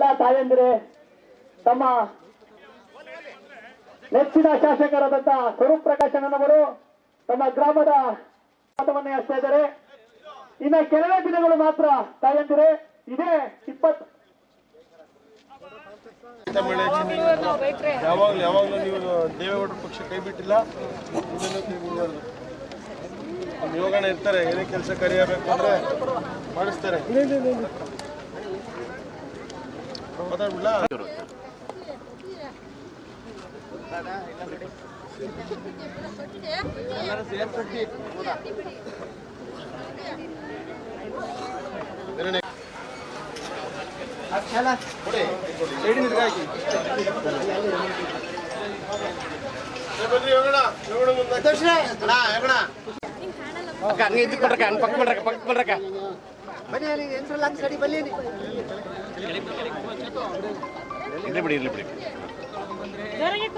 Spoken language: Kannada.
ಎಲ್ಲ ತಾಯಂದಿರೆ, ತಮ್ಮ ನೆಚ್ಚಿನ ಶಾಸಕರಾದಂತಹ ಸ್ವರೂಪ್ ಪ್ರಕಾಶನವರು ತಮ್ಮ ಗ್ರಾಮದ ಮತವನ್ನೇ ಹಚ್ತಾ ಇದ್ದಾರೆ. ಇನ್ನ ಕೆಲವೇ ದಿನಗಳು ಮಾತ್ರ ತಾಯಂದಿರೆ, ಇದೇ ಇಪ್ಪತ್ ಯಾವಾಗ್ಲೂ ಯಾವಾಗಲೂ ನೀವು ದೇವೇಗೌಡರ ಪಕ್ಷ ಕೈ ಬಿಟ್ಟಿಲ್ಲ. ಯೋಗಣ ಇರ್ತಾರೆ, ಏನೇ ಕೆಲಸ ಕರಿಯಬೇಕು ಅಂದ್ರೆ ಮಾಡಿಸ್ತಾರೆ. దర్శన ఎక్కడ ಅಕ್ಕ ಹಂಗೆ ಇದು ಕೊಡ್ರಕ್ಕ ಹಂಗೆ ಪಕ್ಕ ಮಾಡ್ರಕ್ಕ ಪಕ್ಕ ಮಾಡ್ರಕ್ಕ ಇರ್ಲಿ ಬಿಡಿ ಇರ್ಲಿ ಬಿಡಿ. ಜೋರಾಗಿ